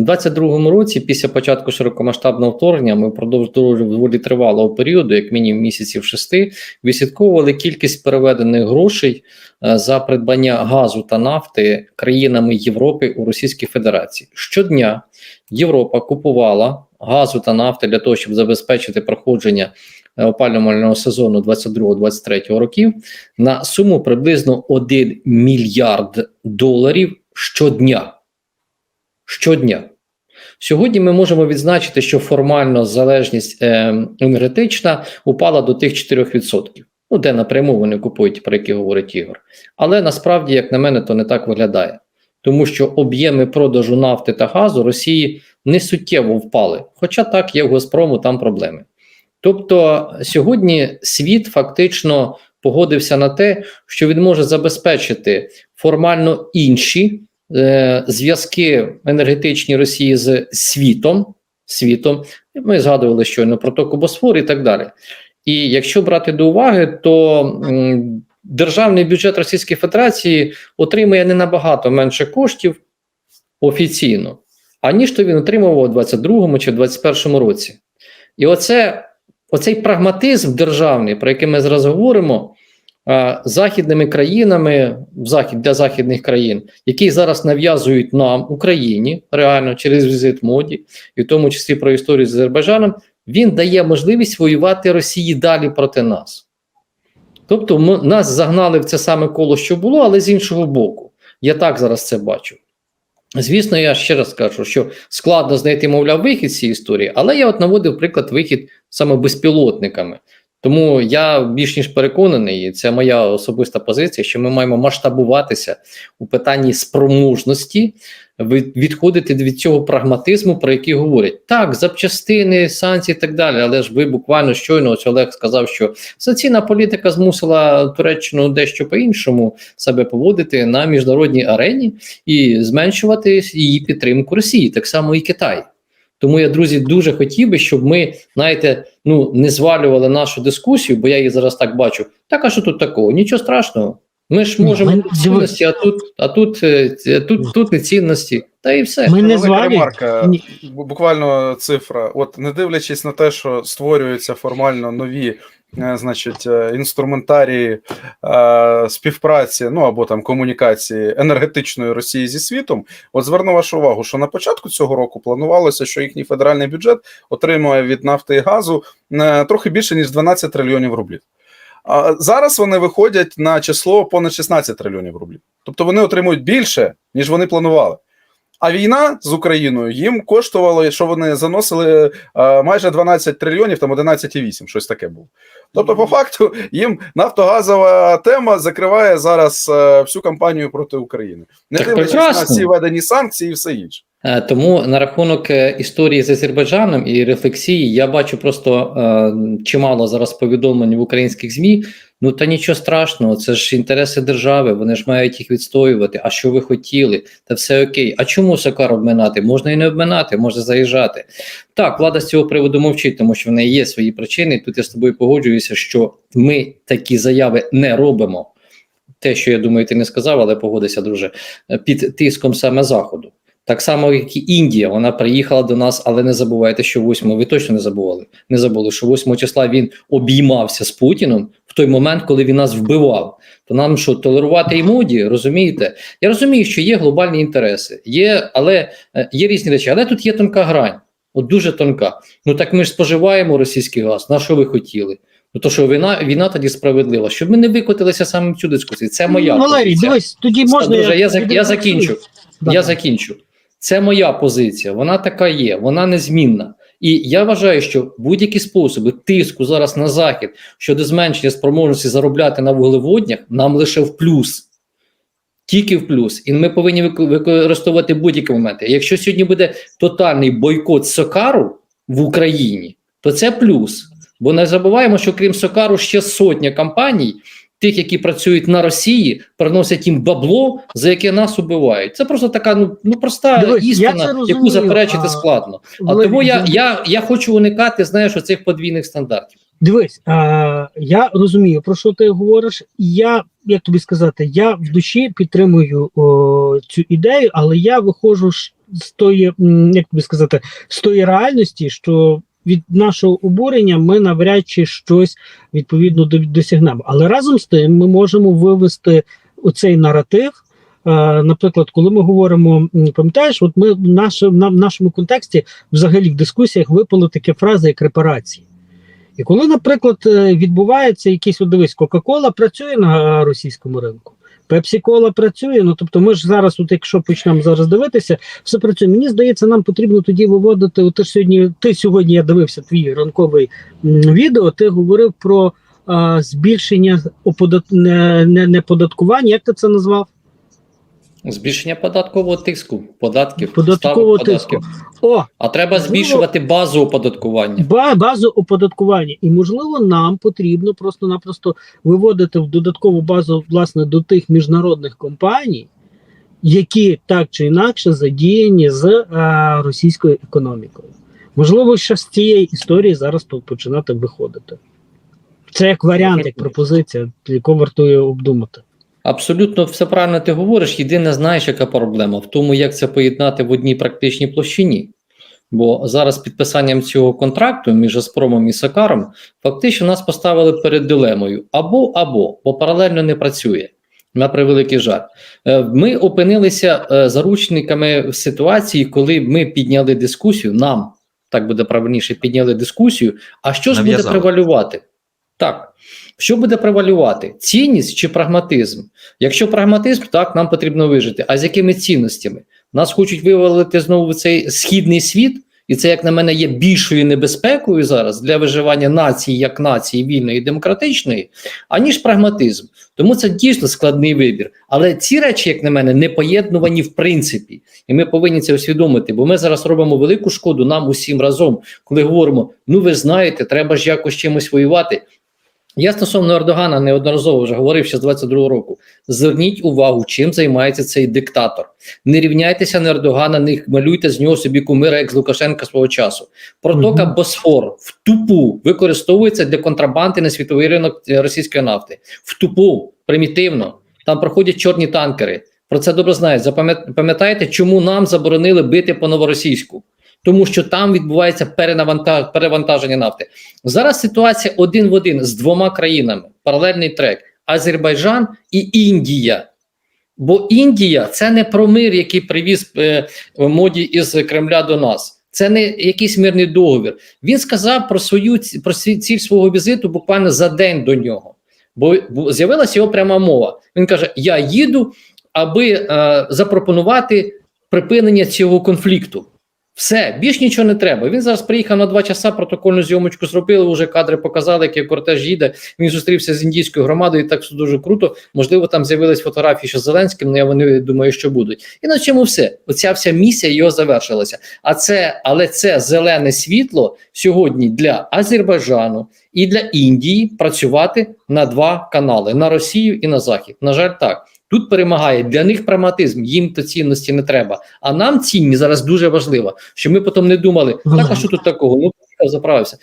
У 22-му році, після початку широкомасштабного вторгнення, ми впродовж доволі тривалого періоду, як мінімум місяців шести, відслідковували кількість переведених грошей е, за придбання газу та нафти країнами Європи у Російській Федерації. Щодня Європа купувала газу та нафти для того, щоб забезпечити проходження е, опалювального сезону 22-23 років на суму приблизно 1 мільярд доларів щодня. Щодня. Сьогодні ми можемо відзначити, що формально залежність е, енергетична упала до тих 4%. Ну, де напряму вони купують, про які говорить Ігор. Але насправді, як на мене, то не так виглядає. Тому що об'єми продажу нафти та газу Росії не суттєво впали. Хоча так, є в Газпрому там проблеми. Тобто сьогодні світ фактично погодився на те, що він може забезпечити формально інші е, зв'язки енергетичні Росії з світом. світом. Ми згадували щойно протоку Босфор і так далі. І якщо брати до уваги, то державний бюджет Російської Федерації отримує не набагато менше коштів офіційно, аніж то він отримував у 22-му чи 21-му році. І оце, оцей прагматизм державний, про який ми зараз говоримо, західними країнами захід для західних країн, які зараз нав'язують нам Україні реально через візит моді, і в тому числі про історію з Азербайджаном, він дає можливість воювати Росії далі проти нас. Тобто, ми, нас загнали в це саме коло, що було, але з іншого боку. Я так зараз це бачу. Звісно, я ще раз кажу, що складно знайти, мовляв, вихід з цієї історії, але я от наводив приклад вихід саме безпілотниками. Тому я більш ніж переконаний, і це моя особиста позиція, що ми маємо масштабуватися у питанні спроможності відходити від цього прагматизму, про який говорять так, запчастини, санкції і так далі. Але ж ви буквально щойно ось Олег сказав, що санкційна політика змусила Туреччину дещо по-іншому себе поводити на міжнародній арені і зменшувати її підтримку Росії, так само і Китай. Тому я, друзі, дуже хотів би, щоб ми, знаєте, ну не звалювали нашу дискусію, бо я її зараз так бачу. Так, а що тут такого? Нічого страшного. Ми ж можемо ми- цінності, а тут, а тут, е, тут, тут не цінності. Та і все. Ми не ремарка, буквально цифра. От не дивлячись на те, що створюються формально нові, значить, е, інструментарії е, співпраці, ну або там комунікації енергетичної Росії зі світом. От зверну вашу увагу, що на початку цього року планувалося, що їхній федеральний бюджет отримує від нафти і газу е, трохи більше ніж 12 трильйонів рублів. А зараз вони виходять на число понад 16 трильйонів рублів. Тобто вони отримують більше, ніж вони планували. А війна з Україною їм коштувала, що вони заносили е, майже 12 трильйонів, там 11,8, щось таке було. Тобто, по факту, їм нафтогазова тема закриває зараз е, всю кампанію проти України, не дивлячись на всі введені санкції і все інше. Е, Тому на рахунок е, історії з Азербайджаном і рефлексії я бачу просто е, чимало зараз повідомлень в українських ЗМІ. Ну та нічого страшного, це ж інтереси держави, вони ж мають їх відстоювати. А що ви хотіли? Та все окей. А чому Сакар обминати? Можна і не обминати, можна заїжджати. Так, влада з цього приводу мовчить, тому що в неї є свої причини. Тут я з тобою погоджуюся, що ми такі заяви не робимо. Те, що я думаю, ти не сказав, але погодися, друже, під тиском саме заходу. Так само, як і Індія, вона приїхала до нас, але не забувайте, що 8 ви точно не забували. Не забули, що 8 числа він обіймався з Путіним в той момент, коли він нас вбивав. То нам що толерувати і моді, розумієте? Я розумію, що є глобальні інтереси, є, але е, є різні речі. Але тут є тонка грань, от дуже тонка. Ну так ми ж споживаємо російський газ. На що ви хотіли? Ну то що війна, війна тоді справедлива, щоб ми не викотилися саме в цю дискусію. Це моя Валерій, дивись, тоді можна. Друже, я, зак- я закінчу. Да. Я закінчу. Це моя позиція, вона така є, вона незмінна. І я вважаю, що будь-які способи тиску зараз на захід щодо зменшення спроможності заробляти на вуглеводнях нам лише в плюс. Тільки в плюс. І ми повинні використовувати будь-які моменти. Якщо сьогодні буде тотальний бойкот Сокару в Україні, то це плюс. Бо не забуваємо, що крім Сокару ще сотня компаній, тих, які працюють на Росії, приносять їм бабло, за яке нас убивають. Це просто така ну, ну проста Дивись, істина, яку заперечити а, складно. А тому я, я, я хочу уникати, знаєш, оцих подвійних стандартів. Дивись, а, я розумію, про що ти говориш. Я, як тобі сказати, я в душі підтримую о, цю ідею, але я виходжу з тої, як тобі сказати, з тої реальності, що від нашого обурення ми навряд чи щось відповідно досягнемо. Але разом з тим ми можемо вивести оцей наратив. Е, Наприклад, коли ми говоримо, пам'ятаєш, от ми в нашому, в нашому контексті взагалі в дискусіях випали такі фрази, як репарації. І коли, наприклад, е, відбувається якийсь, от дивись, Кока-Кола працює на російському ринку, Пепсі-Кола працює. Ну тобто, ми ж зараз, от якщо почнемо зараз дивитися, все працює. Мені здається, нам потрібно тоді виводити. От ти ж сьогодні, ти сьогодні я дивився твій ранковий відео. Ти говорив про а, збільшення оподат... не, не, не податкування. Як ти це назвав? Збільшення податкового тиску, податків, Податкового ставок тиску. податків. О, А треба Можливо- збільшувати базу оподаткування. Ба- базу оподаткування, і можливо, нам потрібно просто-напросто виводити в додаткову базу власне до тих міжнародних компаній, які так чи інакше задіяні з е, російською економікою. Можливо, ще з цієї історії зараз починати виходити. Це як варіант, як пропозиція, яку вартує обдумати. Абсолютно все правильно ти говориш. Єдине, знаєш, яка проблема в тому, як це поєднати в одній практичній площині. Бо зараз підписанням цього контракту між Газпромом і Сакаром фактично нас поставили перед дилемою або або, бо паралельно не працює. На превеликий жаль. Е, Ми опинилися е, заручниками в ситуації, коли ми підняли дискусію. Нам так буде правильніше, підняли дискусію. А що ж буде превалювати? Так. Що буде превалювати? Цінність чи прагматизм? Якщо прагматизм, так нам потрібно вижити. А з якими цінностями? Нас хочуть вивалити знову цей східний світ, і це, як на мене, є більшою небезпекою зараз для виживання нації як нації вільної і демократичної, аніж прагматизм. Тому це дійсно складний вибір. Але ці речі, як на мене, не поєднувані в принципі, і ми повинні це усвідомити, бо ми зараз робимо велику шкоду нам усім разом, коли говоримо: ну ви знаєте, треба ж якось чимось воювати. Я стосовно Ердогана неодноразово вже говорив ще з 22-го року. Зверніть увагу, чим займається цей диктатор. Не рівняйтеся на Ердогана, не малюйте з нього собі кумира, як з Лукашенка свого часу. Протока Мгм. Босфор в тупу використовується для контрабанди на світовий ринок е, російської нафти. В тупу, примітивно. Там проходять чорні танкери. Про це добре знають. Запам'ят- Пам'ятаєте, чому нам заборонили бити по новоросійську? Тому що там відбувається перевантаження нафти. Зараз ситуація один в один з двома країнами. Паралельний трек: Азербайджан і Індія. Бо Індія це не про мир, який привіз е, моді із Кремля до нас. Це не якийсь мирний договір. Він сказав про свою про ціль свого візиту буквально за день до нього. Бо, бо з'явилася його пряма мова. Він каже: Я їду, аби е, запропонувати припинення цього конфлікту. Все, більш нічого не треба. Він зараз приїхав на два часа, протокольну зйомочку зробили, вже кадри показали, як кортеж їде. Він зустрівся з індійською громадою, і так все дуже круто. Можливо, там з'явились фотографії ще з Зеленським, але я вони думаю, що будуть. І на цьому все. Оця вся місія його завершилася. А це, але це зелене світло сьогодні для Азербайджану і для Індії працювати на два канали: на Росію і на Захід. На жаль, так. Тут перемагає для них прагматизм, їм то цінності не треба. А нам цінні зараз дуже важливо, що ми потім не думали, так а що тут такого? Ну заправився.